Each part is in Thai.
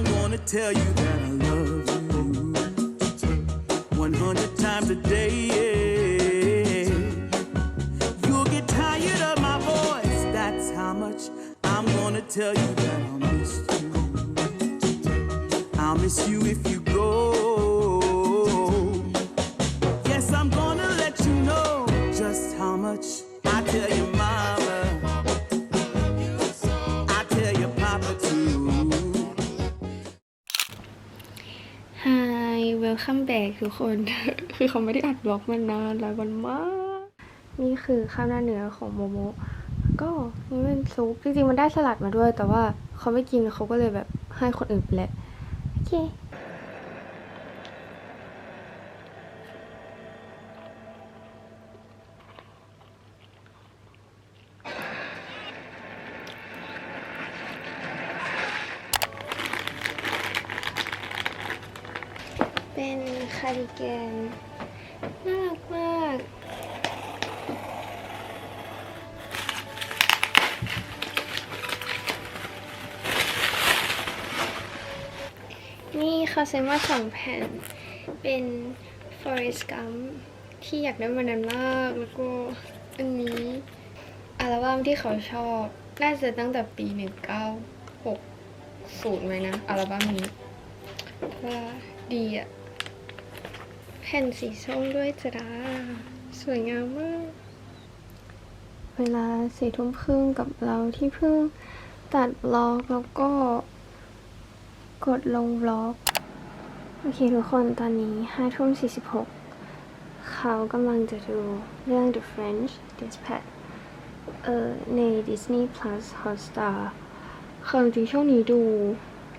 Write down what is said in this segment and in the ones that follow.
I'm gonna tell you that I love you 100 times a day. yeah. You'll get tired of my voice. That's how much I'm gonna tell you that I'll miss you. I'll miss you if you Hi welcome back ทุกคน คือเขาไม่ได้อัดบล็อกมานานหลายวันมาก นี่คือข้าวหน้าเนื้อของโมโม ก็นี่เป็นซุป จริงๆ มันได้สลัดมาด้วย แต่ว่าเขาไม่กินเขาก็เลยแบบให้คนอื่นไปแหละโอเค เป็นคาร์ดิแกนน่ารักมากนี่เขาเซื้อมาสองแผ่น เป็น Forest Gump ที่อยากได้มานานมาก แล้วก็อันนี้อัลบั้มที่เขาชอบ น่าจะตั้งแต่ปี 1960ไหมนะ อัลบั้มนี้ว่าดีอะ ผ่นสีส้มด้วยจ้าสวยงามมาก เวลาสี่ทุ่มครึ่งกับเราที่เพิ่งตัดบล็อกแล้วก็ กดลงบล็อก โอเคทุกคนตอนนี้ห้าทุ่มสี่สิบหกเขากำลังจะดูเรื่อง The French Dispatch เอ่อใน Disney Plus Hotstar คือจริงช่วงนี้ดู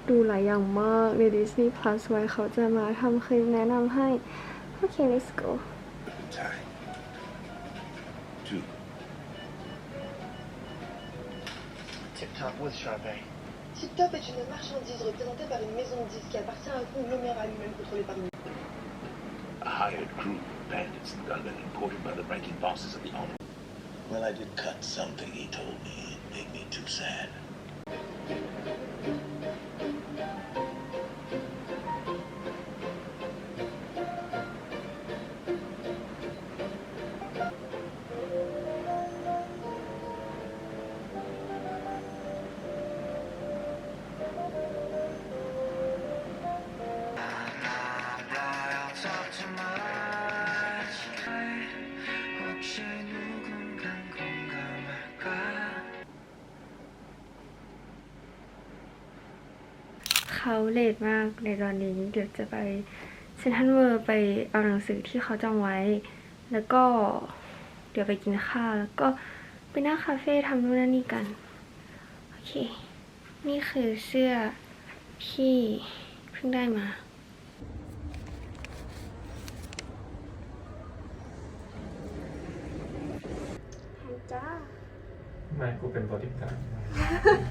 ดูหลายอย่างมากใน Disney Plus ไว้เขาจะมาทำคลิปแนะนำให้ Okay, let's go. I'm tired. Two. Tip-top with Sharpay. Tip-top est une marchandise représentée par une maison de disques qui appartient à un conglomérat lui-même contrôlé par une... A hired crew of bandits and gunmen imported by the ranking bosses of the owner. Well, I did cut something, he told me. It made me too sad. เขาเลทมากในตอนนี้ เดี๋ยวจะไปเซนทรัลเวอร์ไปเอาหนังสือที่เขาจองไว้ แล้วก็เดี๋ยวไปกินข้าวแล้วก็ไปหน้าคาเฟ่ทำนู่นนั่นนี่กัน โอเค นี่คือเสื้อที่เพิ่งได้มาจ้าไม่กูเป็นบอดี้การ์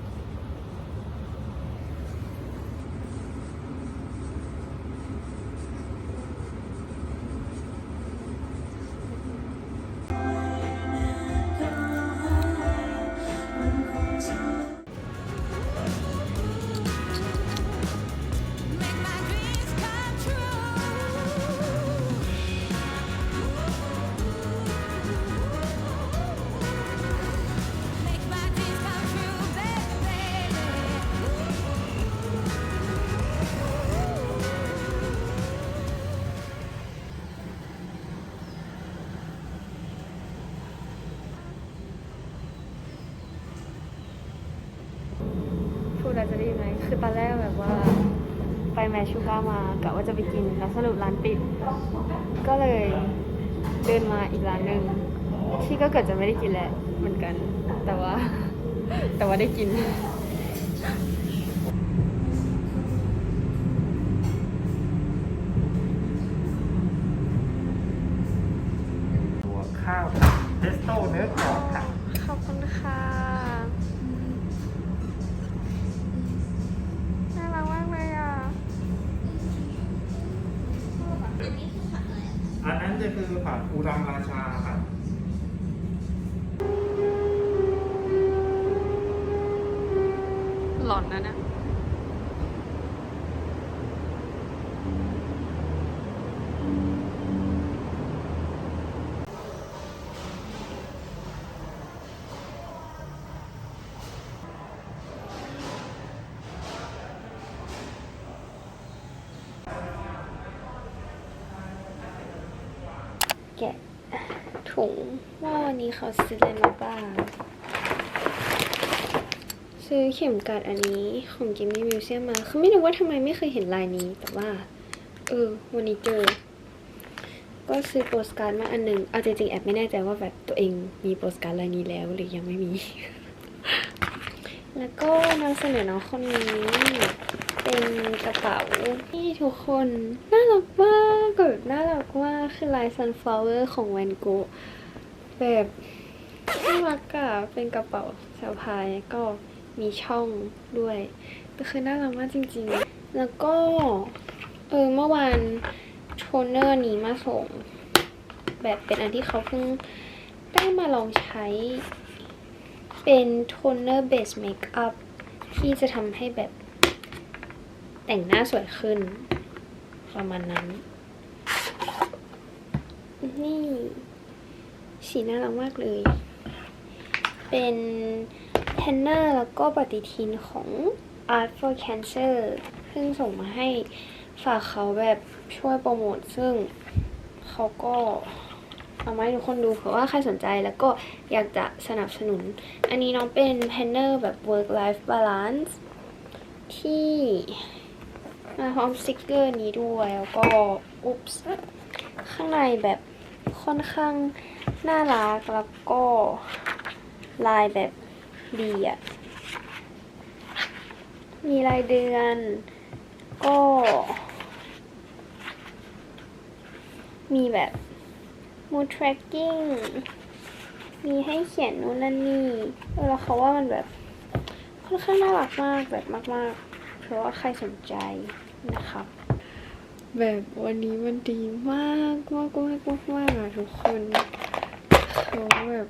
แมชชูก้ามากะว่าจะไปกินแล้วสรุปร้านปิด ก็เลยเดินมาอีกร้านหนึ่งที่ก็เกิดจะไม่ได้กินแหละเหมือนกัน แต่ว่า แต่ว่าได้กินตัวข้าวผัดเพสโต้เนื้อกรอบค่ะ ขอบคุณค่ะ คือผาอูรังราชา ถุงว่าวันนี้เขาซื้ออะไรมาบ้าง ซื้อเข็มกลัดอันนี้ของกิมมี่มิวเซียมมา คือไม่รู้ว่าทำไมไม่เคยเห็นลายนี้ แต่ว่า เออ วันนี้เจอ ก็ซื้อโปสการ์ดมาอันหนึ่งเอาจริงๆแอบไม่แน่ใจว่าแบบตัวเองมีโปสการ์ดลายนี้แล้วหรือยังไม่มี แล้วก็นำเสนอน้องคนนี้ เป็นกระเป๋าที่ทุกคนน่ารักมากแบบน่ารักมากคือลาย sunflower ของแวนโกแบบน่ารักอะเป็นกระเป๋าสะพายก็มีช่องด้วยก็คือน่ารักมากจริงๆ แล้วก็ เออเมื่อวานโทนเนอร์นี้มาส่ง แบบเป็นอันที่เขาเพิ่งได้มาลองใช้ เป็นโทนเนอร์เบสเมคอัพที่จะทำให้แบบแต่งหน้าสวยขึ้น ประมาณนั้น นี่สีน่ารักมากเลย เป็นเทนเนอร์แล้วก็ปฏิทินของ Art for Cancer ซึ่งส่งมาให้ฝากเขาแบบช่วยโปรโมท ซึ่งเขาก็ เอามาให้ทุกคนดูเผื่อว่าใครสนใจแล้วก็อยากจะสนับสนุน อันนี้น้องเป็นเพนเนอร์แบบ work life balance ที่มาพร้อมสติกเกอร์นี้ด้วย แล้วก็อุ๊บส์ข้างในแบบค่อนข้างน่ารักแล้วก็ลายแบบดีอะมีรายเดือน ก็ มีแบบ mood tracking มีให้เขียนนู่นนั่นนี่เออแล้วเขาว่ามันแบบค่อนข้างน่ารักมากแบบมาก ๆ เพราะว่าใครสนใจนะครับ แบบวันนี้มันดีมากมากมากมากมากอะทุกคนเขาแบบ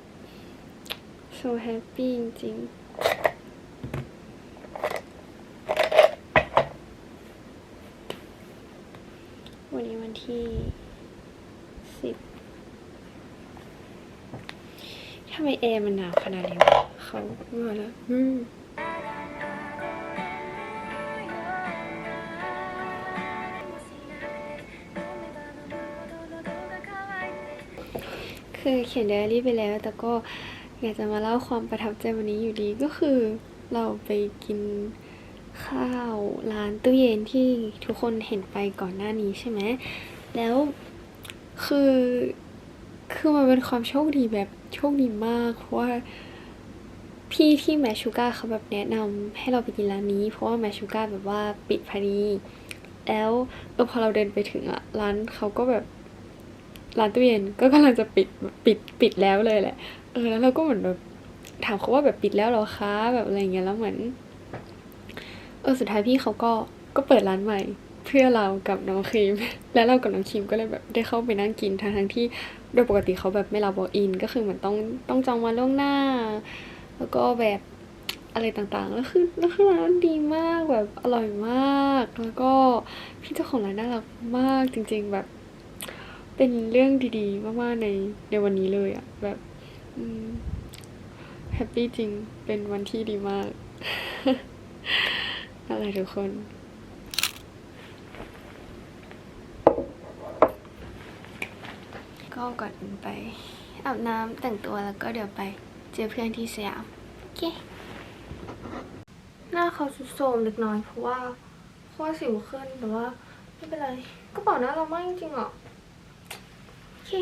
so happy จริงๆวันนี้วันที่สิบทำไมแอร์มันหนาวขนาดนี้วะเขามาแล้วอืมคือเขียนไดอารี่ไปแล้ว แต่ก็อยากจะมาเล่าความประทับใจวันนี้อยู่ดีก็คือเราไปกินข้าวร้านตู้เย็นที่ทุกคนเห็นไปก่อนหน้านี้ใช่ไหม แล้วคือคือมันเป็นความโชคดีแบบ โชคดีมาก เพราะว่าพี่ที่แมชูก้าเขาแบบแนะนำให้เราไปกินร้านนี้ เพราะว่าแมชูก้าแบบว่าปิดพอดี แล้วเออพอเราเดินไปถึงอะร้านเขาก็แบบร้านตู้เย็นก็กำลังจะปิดปิดปิดแล้วเลยแหละ เออแล้วเราก็เหมือนแบบถามเขาว่าแบบปิดแล้วหรอคะแบบอะไรเงี้ยแล้วเหมือนเออสุดท้ายพี่เขาก็ก็เปิดร้านใหม่ เพื่อเรากับน้องครีม แล้วเรากับน้องครีมก็เลยแบบได้เข้าไปนั่งกินทั้งทั้งที่ โดยปกติเขาแบบไม่รับ walk in ก็คือเหมือนต้องต้องจองวันล่วงหน้า แล้วก็แบบอะไรต่างๆ แล้วคือแล้วคือร้านดีมากแบบอร่อยมาก แล้วก็พี่เจ้าของร้านน่ารักมากจริง ๆแบบ เป็นเรื่องดีๆ มากๆในในวันนี้เลยอะแบบแฮปปี้จริงเป็นวันที่ดีมากอะไรทุกคน ก็ก่อนไปอาบน้ำแต่งตัวแล้วก็เดี๋ยวไปเจอเพื่อนที่สยามโอเคหน้าเขาสุดโทรมเล็กน้อยเพราะว่าเพราะว่าสิวขึ้นแต่ว่าไม่เป็นไรก็เป๋าหน้าเรามากจริงๆอะโอเค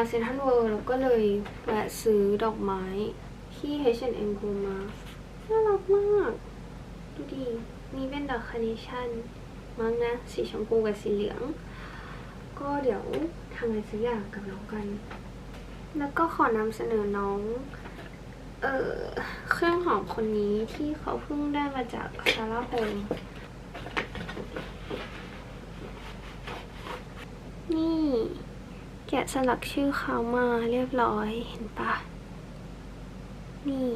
มาเซ็นทรัลเวิลด์แล้วก็เลยแวะซื้อดอกไม้ที่ H&M โฮมา น่ารักมาก ดูดินี่เป็นดอกคาร์เนชั่นมั้งนะ สีชมพูกับสีเหลือง ก็เดี๋ยวทำอะไรสักอย่างกับน้องกัน แล้วก็ขอนำเสนอน้อง เอ่อ เครื่องหอมคนนี้ที่เขาเพิ่งได้มาจากซาร่าโฮมนี่ แกะสลักชื่อเขามาเรียบร้อยเห็นปะนี่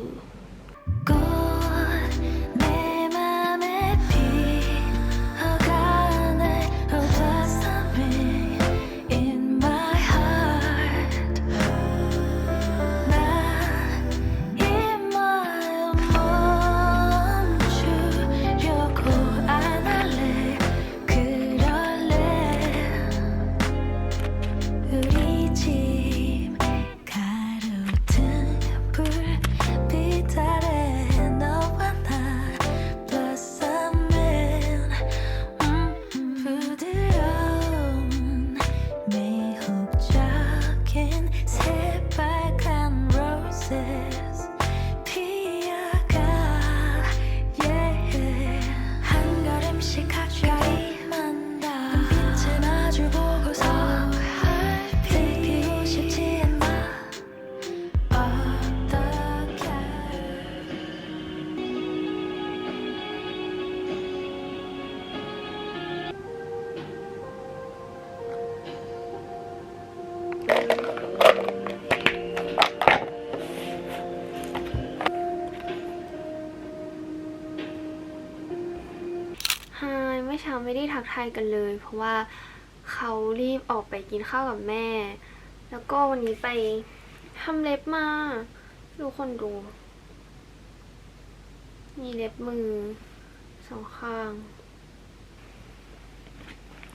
ไทักทายกันเลย เพราะว่าเขารีบออกไปกินข้าวกับแม่ แล้วก็วันนี้ไปทำเล็บมาดูคนดู มีเล็บมือสองข้าง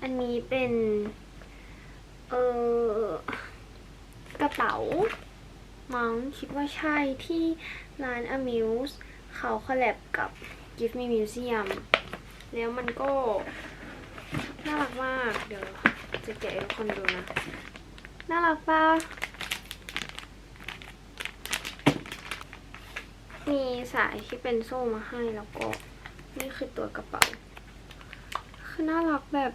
อันนี้เป็น เออกระเป๋ามั้งคิดว่าใช่ที่ร้าน Amuse เขาคอลแลบกับ Give Me Museum แล้วมันก็ น่ารักมาก เดี๋ยวจะแกะให้ทุกคนดูนะ น่ารักปะมีสายที่เป็นโซ่มาให้แล้วก็ นี่คือตัวกระเป๋า คือน่ารักแบบ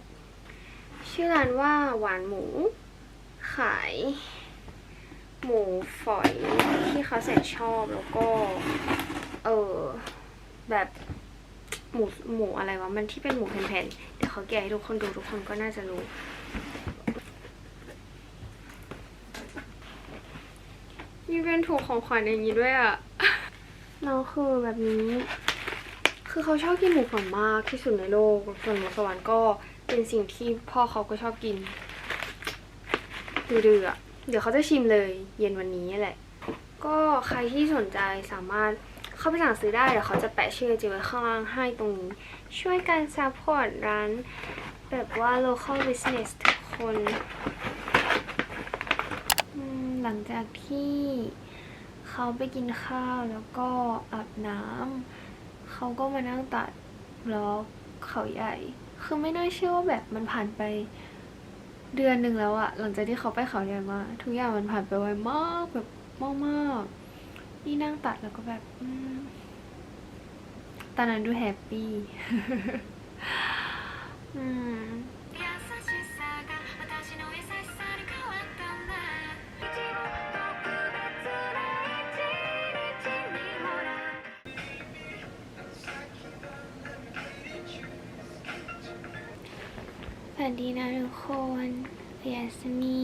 ชื่อร้านว่าหวานหมู ขาย หมูฝอยที่เขาแสนชอบแล้วก็ เออแบบ หมูหมูอะไรวะ มันที่เป็นหมูแผ่นๆ เดี๋ยวเขาแกะให้ทุกคนดูทุกคนก็น่าจะรู้ มีเป็นถุงของขวัญอย่างนี้ด้วยอะแล้วคือแบบนี้ คือเขาชอบกินหมูฝอยมากที่สุดในโลก ส่วนหมูสวรรค์ก็เป็นสิ่งที่พ่อเขาก็ชอบกินดื้อๆอะเดี๋ยวเขาจะชิมเลย เย็นวันนี้แหละ ก็ใครที่สนใจสามารถ เข้าไปสั่งซื้อได้เดี๋ยวเขาจะแปะชื่อจีไว้ข้างล่างให้ตรงนี้ ช่วยกันซัพพอร์ตร้าน แบบว่า local business ทุกคนหลังจากที่เขาไปกินข้าวแล้วก็อาบน้ำเขาก็มานั่งตัดบล็อกเขาใหญ่ คือไม่น่าเชื่อว่าแบบมันผ่านไปเดือนหนึ่งแล้วอะหลังจากที่เขาไปเขาใหญ่มา ทุกอย่างมันผ่านไปไวมากแบบมากมากๆ นี่นั่งตัดแล้วก็แบบอืมตอนนั้นดูแฮปปี้ อืม 優しさが私の優しさに変わったんだ一度特別な一日にほら สวัสดีนะทุกคนยาสมี